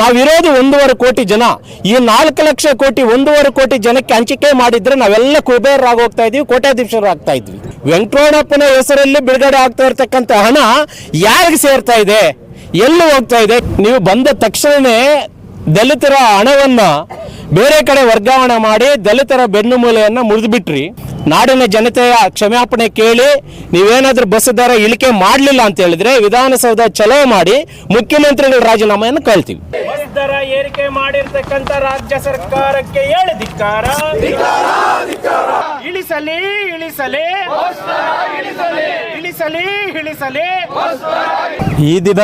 ನಾವಿರೋದು ಒಂದೂವರೆ ಕೋಟಿ ಜನ. ಈ ನಾಲ್ಕು ಲಕ್ಷ ಕೋಟಿ, ಒಂದೂವರೆ ಕೋಟಿ ಜನಕ್ಕೆ ಹಂಚಿಕೆ ಮಾಡಿದ್ರೆ ನಾವೆಲ್ಲ ಕುಬೇರರಾಗಿ ಹೋಗ್ತಾ ಇದೀವಿ ಕೋಟ್ಯಾಧೀಶರಾಗ್ತಾ ಇದ್ವಿ ವೆಂಕಟರಮಣಪ್ಪನ ಹೆಸರಲ್ಲಿ ಬಿಡುಗಡೆ ಆಗ್ತಾ ಇರತಕ್ಕಂಥ ಹಣ ಯಾರಿಗೆ ಸೇರ್ತಾ ಇದೆ? ಎಲ್ಲಿ ಹೋಗ್ತಾ ಇದೆ. ನೀವು ಬಂದ ತಕ್ಷಣವೇ ದಲಿತರ ಹಣವನ್ನ ಬೇರೆ ಕಡೆ ವರ್ಗಾವಣೆ ಮಾಡಿ ದಲಿತರ ಬೆನ್ನುಮೂಲೆಯನ್ನು ಮುರಿದ್ಬಿಟ್ರಿ. ನಾಡಿನ ಜನತೆಯ ಕ್ಷಮಾಪಣೆ ಕೇಳಿ ನೀವೇನಾದರೂ ಬಸ್ ದರ ಇಳಿಕೆ ಮಾಡಲಿಲ್ಲ ಅಂತ ಹೇಳಿದ್ರೆ ವಿಧಾನಸೌಧ ಚಲೋ ಮಾಡಿ ಮುಖ್ಯಮಂತ್ರಿಗಳ ರಾಜೀನಾಮೆಯನ್ನು ಕಳ್ತೀವಿ ಬಸ್ ದರ ಏರಿಕೆ ಮಾಡಿರ್ತಕ್ಕಂಥ ರಾಜ್ಯ ಸರ್ಕಾರಕ್ಕೆ ಹೇಳಿ ಧಿಕ್ಕಾರ. ಇಳಿಸಲಿ ಇಳಿಸಲಿ. ಇಳಿಸಲಿ ಇಳಿಸಲಿ. ಈ ದಿನ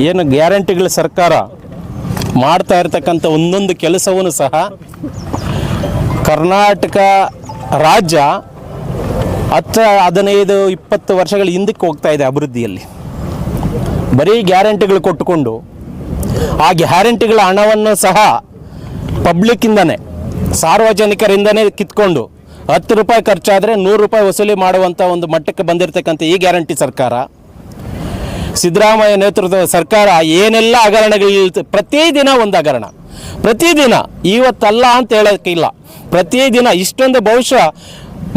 ಏನು ಗ್ಯಾರಂಟಿಗಳ ಸರ್ಕಾರ ಮಾಡ್ತಾ ಇರತಕ್ಕಂಥ ಒಂದೊಂದು ಕೆಲಸವನ್ನು ಸಹ ಕರ್ನಾಟಕ ರಾಜ್ಯ ಹತ್ತು ಹದಿನೈದು, ಇಪ್ಪತ್ತು ವರ್ಷಗಳ ಹಿಂದಕ್ಕೆ ಹೋಗ್ತಾ ಇದೆ ಅಭಿವೃದ್ಧಿಯಲ್ಲಿ. ಬರೀ ಗ್ಯಾರಂಟಿಗಳು ಕೊಟ್ಟುಕೊಂಡು ಆ ಗ್ಯಾರಂಟಿಗಳ ಹಣವನ್ನು ಸಹ ಪಬ್ಲಿಕ್ಕಿಂದನೇ ಸಾರ್ವಜನಿಕರಿಂದನೇ ಕಿತ್ಕೊಂಡು, ಹತ್ತು ರೂಪಾಯಿ ಖರ್ಚಾದರೆ ನೂರು ರೂಪಾಯಿ ವಸೂಲಿ ಮಾಡುವಂಥ ಒಂದು ಮಟ್ಟಕ್ಕೆ ಬಂದಿರತಕ್ಕಂಥ ಈ ಗ್ಯಾರಂಟಿ ಸರ್ಕಾರ, ಸಿದ್ದರಾಮಯ್ಯ ನೇತೃತ್ವದ ಸರ್ಕಾರ ಏನೆಲ್ಲ ಹಗರಣಗಳು ಪ್ರತಿದಿನ ಒಂದು ಹಗರಣ. ಪ್ರತಿದಿನ ಇವತ್ತಲ್ಲ ಅಂತ ಹೇಳೋಕ್ಕಿಲ್ಲ. ಪ್ರತಿದಿನ ಇಷ್ಟೊಂದು ಬಹುಶಃ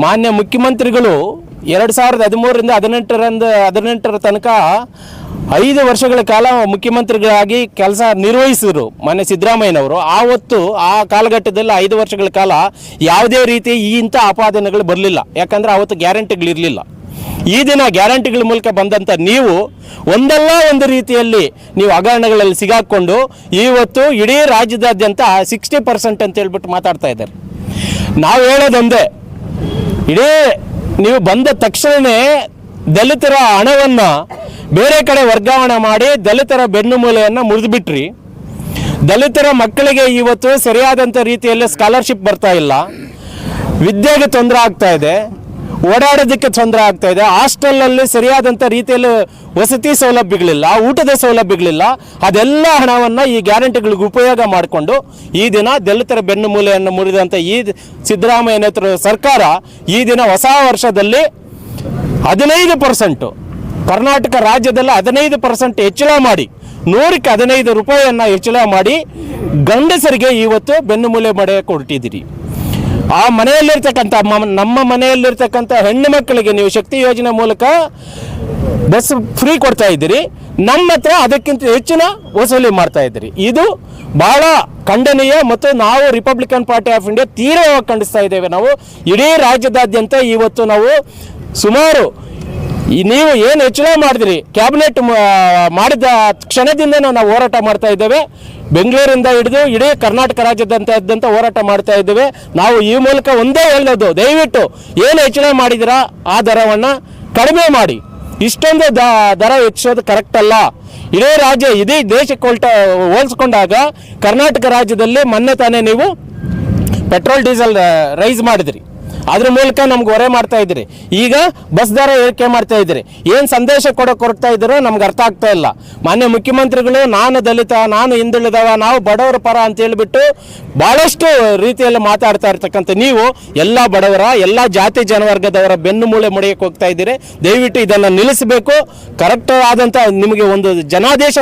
ಮಾನ್ಯ ಮುಖ್ಯಮಂತ್ರಿಗಳು ಎರಡು ಸಾವಿರದ ಹದಿಮೂರರಿಂದ ಹದಿನೆಂಟರಿಂದ, ಹದಿನೆಂಟರ ತನಕ ಐದು ವರ್ಷಗಳ ಕಾಲ ಮುಖ್ಯಮಂತ್ರಿಗಳಾಗಿ ಕೆಲಸ ನಿರ್ವಹಿಸಿದರು ಮಾನ್ಯ ಸಿದ್ದರಾಮಯ್ಯನವರು. ಆವತ್ತು ಆ ಕಾಲಘಟ್ಟದಲ್ಲಿ ಐದು ವರ್ಷಗಳ ಕಾಲ ಯಾವುದೇ ರೀತಿ ಈ ಇಂಥ ಆಪಾದನೆಗಳು ಬರಲಿಲ್ಲ. ಯಾಕಂದರೆ ಆವತ್ತು ಗ್ಯಾರಂಟಿಗಳಿರಲಿಲ್ಲ. ಈ ದಿನ ಗ್ಯಾರಂಟಿಗಳ ಮೂಲಕ ಬಂದಂಥ ನೀವು ಒಂದಲ್ಲ ಒಂದು ರೀತಿಯಲ್ಲಿ ನೀವು ಹಗರಣಗಳಲ್ಲಿ ಸಿಗಾಕೊಂಡು ಇವತ್ತು ಇಡೀ ರಾಜ್ಯದಾದ್ಯಂತ ಸಿಕ್ಸ್ಟಿ ಪರ್ಸೆಂಟ್ ಅಂತ ಹೇಳ್ಬಿಟ್ಟು ಮಾತಾಡ್ತಾ ಇದ್ದಾರೆ. ನಾವು ಹೇಳೋದೊಂದೇ, ಇಡೀ ನೀವು ಬಂದ ತಕ್ಷಣವೇ ದಲಿತರ ಹಣವನ್ನು ಬೇರೆ ಕಡೆ ವರ್ಗಾವಣೆ ಮಾಡಿ ದಲಿತರ ಬೆನ್ನುಮೂಲೆಯನ್ನು ಮುರಿದುಬಿಟ್ರಿ. ದಲಿತರ ಮಕ್ಕಳಿಗೆ ಇವತ್ತು ಸರಿಯಾದಂಥ ರೀತಿಯಲ್ಲಿ ಸ್ಕಾಲರ್ಶಿಪ್ ಬರ್ತಾ ಇಲ್ಲ. ವಿದ್ಯೆಗೆ ತೊಂದರೆ ಆಗ್ತಾ ಇದೆ. ಓಡಾಡೋದಕ್ಕೆ ತೊಂದರೆ ಆಗ್ತಾ ಇದೆ. ಹಾಸ್ಟೆಲಲ್ಲಿ ಸರಿಯಾದಂಥ ರೀತಿಯಲ್ಲಿ ವಸತಿ ಸೌಲಭ್ಯಗಳಿಲ್ಲ, ಊಟದ ಸೌಲಭ್ಯಗಳಿಲ್ಲ. ಅದೆಲ್ಲ ಹಣವನ್ನು ಈ ಗ್ಯಾರಂಟಿಗಳಿಗೆ ಉಪಯೋಗ ಮಾಡಿಕೊಂಡು ಈ ದಿನ ದಲಿತರ ಬೆನ್ನುಮೂಲೆಯನ್ನು ಮುರಿದಂಥ ಈ ಸಿದ್ದರಾಮಯ್ಯ ನೇತೃತ್ವದ ಸರ್ಕಾರ ಈ ದಿನ ಹೊಸ ವರ್ಷದಲ್ಲಿ ಹದಿನೈದು ಪರ್ಸೆಂಟು, ಕರ್ನಾಟಕ ರಾಜ್ಯದಲ್ಲಿ ಹದಿನೈದು ಪರ್ಸೆಂಟ್ ಹೆಚ್ಚಳ ಮಾಡಿ, ನೂರಕ್ಕೆ ಹದಿನೈದು ರೂಪಾಯಿಯನ್ನು ಹೆಚ್ಚಳ ಮಾಡಿ ಗಂಡಸರಿಗೆ ಇವತ್ತು ಬೆನ್ನುಮೂಲೆ ಮಡೆ ಕೊಟ್ಟಿದ್ದೀರಿ. ಆ ಮನೆಯಲ್ಲಿರ್ತಕ್ಕಂಥ ನಮ್ಮ ಮನೆಯಲ್ಲಿರ್ತಕ್ಕಂಥ ಹೆಣ್ಣು ಮಕ್ಕಳಿಗೆ ನೀವು ಶಕ್ತಿ ಯೋಜನೆ ಮೂಲಕ ಬಸ್ ಫ್ರೀ ಕೊಡ್ತಾ ಇದ್ದೀರಿ. ನಮ್ಮ ಹತ್ರ ಅದಕ್ಕಿಂತ ಹೆಚ್ಚಿನ ವಸೂಲಿ ಮಾಡ್ತಾ ಇದ್ದೀರಿ. ಇದು ಬಹಳ ಖಂಡನೀಯ ಮತ್ತು ನಾವು ರಿಪಬ್ಲಿಕನ್ ಪಾರ್ಟಿ ಆಫ್ ಇಂಡಿಯಾ ತೀವ್ರವಾಗಿ ಖಂಡಿಸ್ತಾ ಇದ್ದೇವೆ ನಾವು. ಇಡೀ ರಾಜ್ಯದಾದ್ಯಂತ ಇವತ್ತು ನಾವು ಸುಮಾರು ನೀವು ಏನು ಹೆಚ್ಚಳ ಮಾಡಿದ್ರಿ? ಕ್ಯಾಬಿನೆಟ್ ಮಾಡಿದ ಕ್ಷಣದಿಂದ ನಾವು ಹೋರಾಟ ಮಾಡ್ತಾ ಇದ್ದೇವೆ. ಬೆಂಗಳೂರಿಂದ ಹಿಡಿದು ಇಡೀ ಕರ್ನಾಟಕ ರಾಜ್ಯದಂತ ಹೋರಾಟ ಮಾಡ್ತಾ ಇದ್ದೇವೆ. ನಾವು ಈ ಮೂಲಕ ಒಂದೇ ಹೇಳೋದು, ದಯವಿಟ್ಟು ಏನು ಹೆಚ್ಚಳ ಮಾಡಿದಿರಾ ಆ ದರವನ್ನು ಕಡಿಮೆ ಮಾಡಿ. ಇಷ್ಟೊಂದು ದರ ಹೆಚ್ಚಿಸೋದು ಕರೆಕ್ಟ್ ಅಲ್ಲ. ಇಡೀ ರಾಜ್ಯ, ಇಡೀ ದೇಶಕ್ಕೆ ಹೊಲ್ಟ, ಹೋಲಿಸ್ಕೊಂಡಾಗ ಕರ್ನಾಟಕ ರಾಜ್ಯದಲ್ಲಿ ಮೊನ್ನೆ ತಾನೇ ನೀವು ಪೆಟ್ರೋಲ್ ಡೀಸೆಲ್ ರೈಸ್ ಮಾಡಿದ್ರಿ. ಅದ್ರ ಮೂಲಕ ನಮ್ಗೆ ಹೊರೆ ಮಾಡ್ತಾ ಇದ್ದೀರಿ. ಈಗ ಬಸ್ ದರ ಏರಿಕೆ ಮಾಡ್ತಾ ಇದ್ದೀರಿ. ಏನು ಸಂದೇಶ ಕೊಡೋಕೆ ಹೊರಡ್ತಾ ಇದ್ದೀರೋ ನಮ್ಗೆ ಅರ್ಥ ಆಗ್ತಾ ಇಲ್ಲ. ಮಾನ್ಯ ಮುಖ್ಯಮಂತ್ರಿಗಳು, ನಾನು ದಲಿತ, ನಾನು ಹಿಂದುಳಿದವ, ನಾವು ಬಡವರ ಪರ ಅಂತ ಹೇಳಿಬಿಟ್ಟು ಭಾಳಷ್ಟು ರೀತಿಯಲ್ಲಿ ಮಾತಾಡ್ತಾ ಇರ್ತಕ್ಕಂಥ ನೀವು ಎಲ್ಲ ಬಡವರ, ಎಲ್ಲ ಜಾತಿ ಜನವರ್ಗದವರ ಬೆನ್ನು ಮೂಳೆ ಮುಡಿಯಕ್ಕೆ ಹೋಗ್ತಾ ಇದ್ದೀರಿ. ದಯವಿಟ್ಟು ಇದನ್ನು ನಿಲ್ಲಿಸಬೇಕು. ಕರೆಕ್ಟ್ ಆದಂಥ ನಿಮಗೆ ಒಂದು ಜನಾದೇಶ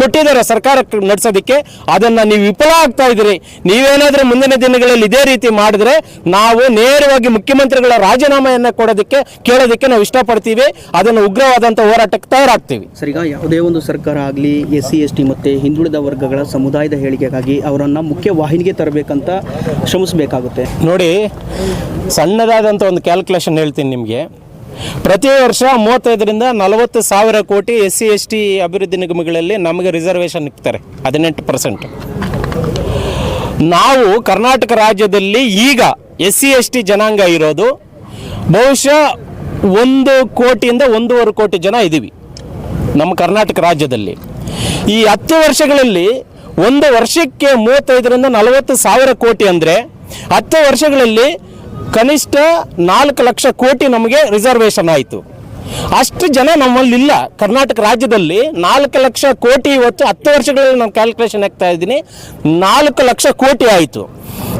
ಕೊಟ್ಟಿದ್ದಾರೆ ಸರ್ಕಾರ ನಡೆಸೋದಕ್ಕೆ. ಅದನ್ನು ನೀವು ವಿಫಲ ಆಗ್ತಾ ಇದ್ದೀರಿ. ನೀವೇನಾದರೂ ಮುಂದಿನ ದಿನಗಳಲ್ಲಿ ಇದೇ ರೀತಿ ಮಾಡಿದ್ರೆ ನಾವು ನೇರವಾಗಿ ಮುಖ್ಯಮಂತ್ರಿಗಳ ರಾಜೀನಾಮೆಯನ್ನು ಕೊಡೋದಕ್ಕೆ ಕೇಳೋದಕ್ಕೆ ನಾವು ಇಷ್ಟಪಡ್ತೀವಿ. ಅದನ್ನು ಉಗ್ರವಾದಂಥ ಹೋರಾಟಕ್ಕೆ ತಯಾರಾಗ್ತೀವಿ. ಸರಿಗ ಯಾವುದೇ ಒಂದು ಸರ್ಕಾರ ಆಗಲಿ ಎಸ್ ಸಿ ಎಸ್ ಟಿ ಮತ್ತು ಹಿಂದುಳಿದ ವರ್ಗಗಳ ಸಮುದಾಯದ ಹೇಳಿಕೆಗಾಗಿ ಅವರನ್ನು ಮುಖ್ಯ ವಾಹಿನಿಗೆ ತರಬೇಕಂತ ಶ್ರಮಿಸಬೇಕಾಗುತ್ತೆ. ನೋಡಿ ಸಣ್ಣದಾದಂಥ ಒಂದು ಕ್ಯಾಲ್ಕುಲೇಷನ್ ಹೇಳ್ತೀನಿ ನಿಮಗೆ. ಪ್ರತಿ ವರ್ಷ ಮೂವತ್ತೈದರಿಂದ ನಲವತ್ತು ಸಾವಿರ ಕೋಟಿ ಎಸ್ ಸಿ ಎಸ್ ಟಿ ಅಭಿವೃದ್ಧಿ ನಿಗಮಗಳಲ್ಲಿ ನಮಗೆ ರಿಸರ್ವೇಷನ್ ಇಕ್ತಾರೆ ಹದಿನೆಂಟು ಪರ್ಸೆಂಟ್ ನಾವು ಕರ್ನಾಟಕ ರಾಜ್ಯದಲ್ಲಿ ಈಗ ಎಸ್ ಸಿ ಎಸ್ ಟಿ ಜನಾಂಗ ಇರೋದು. ಬಹುಶಃ ಒಂದು ಕೋಟಿಯಿಂದ ಒಂದೂವರೆ ಕೋಟಿ ಜನ ಇದ್ದೀವಿ ನಮ್ಮ ಕರ್ನಾಟಕ ರಾಜ್ಯದಲ್ಲಿ. ಈ ಹತ್ತು ವರ್ಷಗಳಲ್ಲಿ ಒಂದು ವರ್ಷಕ್ಕೆ ಮೂವತ್ತೈದರಿಂದ ನಲವತ್ತು ಸಾವಿರ ಕೋಟಿ ಅಂದರೆ ಹತ್ತು ವರ್ಷಗಳಲ್ಲಿ ಕನಿಷ್ಠ ನಾಲ್ಕು ಲಕ್ಷ ಕೋಟಿ ನಮಗೆ ರಿಸರ್ವೇಷನ್ ಆಯಿತು. ಅಷ್ಟು ಜನ ನಮ್ಮಲ್ಲಿಲ್ಲ. ಕರ್ನಾಟಕ ರಾಜ್ಯದಲ್ಲಿ ನಾಲ್ಕು ಲಕ್ಷ ಕೋಟಿ ಇವತ್ತು ಹತ್ತು ವರ್ಷಗಳಲ್ಲಿ ನಾನು ಕ್ಯಾಲ್ಕುಲೇಷನ್ ಆಗ್ತಾ ಇದ್ದೀನಿ. ನಾಲ್ಕು ಲಕ್ಷ ಕೋಟಿ ಆಯಿತು.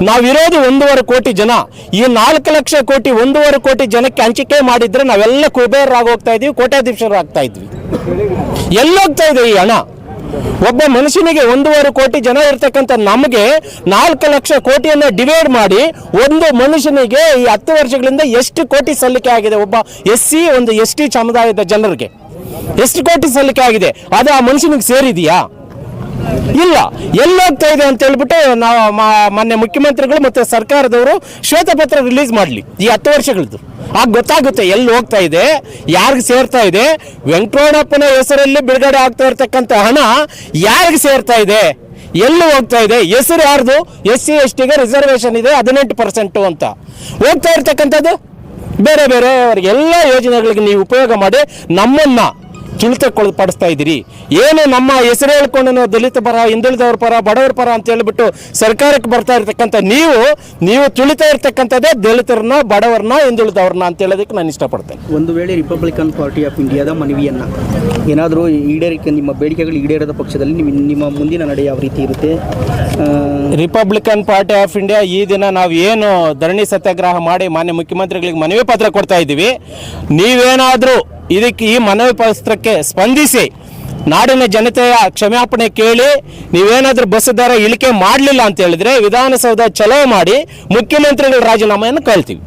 ನಾವಿರೋದು ಒಂದೂವರೆ ಕೋಟಿ ಜನ. ಈ ನಾಲ್ಕು ಲಕ್ಷ ಕೋಟಿ, ಒಂದೂವರೆ ಕೋಟಿ ಜನಕ್ಕೆ ಹಂಚಿಕೆ ಮಾಡಿದ್ರೆ ನಾವೆಲ್ಲ ಕುಬೇರರಾಗೋಗ್ತಾ ಇದೀವಿ ಕೋಟ್ಯಾಧೀಶರು ಆಗ್ತಾ ಇದ್ವಿ. ಎಲ್ಲೋಗ್ತಾ ಇದೆ ಈ ಹಣ. ಒಬ್ಬ ಮನುಷ್ಯನಿಗೆ ಒಂದೂವರೆ ಕೋಟಿ ಜನ ಇರ್ತಕ್ಕಂಥ ನಮಗೆ ನಾಲ್ಕು ಲಕ್ಷ ಕೋಟಿಯನ್ನು ಡಿವೈಡ್ ಮಾಡಿ ಒಂದು ಮನುಷ್ಯನಿಗೆ ಈ ಹತ್ತು ವರ್ಷಗಳಿಂದ ಎಷ್ಟು ಕೋಟಿ ಸಲ್ಲಿಕೆ ಆಗಿದೆ? ಒಬ್ಬ ಎಸ್ ಸಿ, ಒಂದು ಎಸ್ ಟಿ ಸಮುದಾಯದ ಜನರಿಗೆ. ಎಷ್ಟು ಕೋಟಿ ಸಲ್ಲಿಕೆ ಆಗಿದೆ? ಅದು ಆ ಮನುಷ್ಯನಿಗೆ ಸೇರಿದೆಯಾ? ಇಲ್ಲ, ಎಲ್ಲೋಗ್ತಾ ಇದೆ ಅಂತ ಹೇಳ್ಬಿಟ್ಟು ನಾವು ಮೊನ್ನೆ ಮುಖ್ಯಮಂತ್ರಿಗಳು ಮತ್ತು ಸರ್ಕಾರದವರು ಶ್ವೇತಪತ್ರ ರಿಲೀಸ್ ಮಾಡಲಿ ಈ ಹತ್ತು ವರ್ಷಗಳದ್ದು. ಆಗ ಗೊತ್ತಾಗುತ್ತೆ ಎಲ್ಲಿ ಹೋಗ್ತಾ ಇದೆ, ಯಾರಿಗೆ ಸೇರ್ತಾ ಇದೆ, ವೆಂಕಟರಮಣಪ್ಪನ ಹೆಸರಲ್ಲಿ ಬಿಡುಗಡೆ ಆಗ್ತಾ ಇರತಕ್ಕಂಥ ಹಣ ಯಾರಿಗೆ ಸೇರ್ತಾ ಇದೆ, ಎಲ್ಲಿ ಹೋಗ್ತಾ ಇದೆ, ಹೆಸರು ಯಾರ್ದು, ಎಸ್ ಸಿ, ಎಸ್ ಟಿಗೆ ರಿಸರ್ವೇಷನ್ ಇದೆ ಹದಿನೆಂಟು ಪರ್ಸೆಂಟು ಅಂತ. ಹೋಗ್ತಾ ಇರ್ತಕ್ಕಂಥದ್ದು ಬೇರೆ ಬೇರೆ ಅವ್ರಿಗೆ ಎಲ್ಲ ಯೋಜನೆಗಳಿಗೆ ನೀವು ಉಪಯೋಗ ಮಾಡಿ ನಮ್ಮನ್ನ ಪಡಿಸ್ತಾ ಇದ್ದೀರಿ. ಏನು ನಮ್ಮ ಹೆಸರು ಹೇಳ್ಕೊಂಡು ದಲಿತ ಪರ, ಹಿಂದುಳಿದವ್ರ ಪರ, ಬಡವರ ಪರ ಅಂತ ಹೇಳಿಬಿಟ್ಟು ಸರ್ಕಾರಕ್ಕೆ ಬರ್ತಾ ಇರ್ತಕ್ಕಂಥ ನೀವು ನೀವು ತುಳಿತಾ ಇರ್ತಕ್ಕಂಥದ್ದೇ ದಲಿತರನ್ನ, ಬಡವರನ್ನ, ಹಿಂದುಳಿದವ್ರನ್ನ ಅಂತ ಹೇಳೋದಕ್ಕೆ ನಾನು ಇಷ್ಟಪಡ್ತೇನೆ. ಒಂದು ವೇಳೆ ರಿಪಬ್ಲಿಕನ್ ಪಾರ್ಟಿ ಆಫ್ ಇಂಡಿಯಾದ ಮನವಿಯನ್ನ ಏನಾದರೂ ಈಡೇರಿಕೆ, ನಿಮ್ಮ ಬೇಡಿಕೆಗಳು ಈಡೇರದ ಪಕ್ಷದಲ್ಲಿ ನಿಮ್ಮ ಮುಂದಿನ ನಡೆ ಯಾವ ರೀತಿ ಇರುತ್ತೆ? ರಿಪಬ್ಲಿಕನ್ ಪಾರ್ಟಿ ಆಫ್ ಇಂಡಿಯಾ ಈ ದಿನ ನಾವು ಏನು ಧರಣಿ ಸತ್ಯಾಗ್ರಹ ಮಾಡಿ ಮಾನ್ಯ ಮುಖ್ಯಮಂತ್ರಿಗಳಿಗೆ ಮನವಿ ಪತ್ರ ಕೊಡ್ತಾ ಇದ್ದೀವಿ. ನೀವೇನಾದರೂ ಇದಕ್ಕೆ ಈ ಮನವಿ ಪತ್ರಕ್ಕೆ ಸ್ಪಂದಿಸಿ, ನಾಡಿನ ಜನತೆಯ ಕ್ಷಮಾಪಣೆ ಕೇಳಿ, ನೀವೇನಾದರೂ ಬಸ್ ದರ ಇಳಿಕೆ ಮಾಡಲಿಲ್ಲ ಅಂತ ಹೇಳಿದ್ರೆ ವಿಧಾನಸೌಧ ಚಲೋ ಮಾಡಿ ಮುಖ್ಯಮಂತ್ರಿಗಳ ರಾಜೀನಾಮೆಯನ್ನು ಕೇಳ್ತೀವಿ.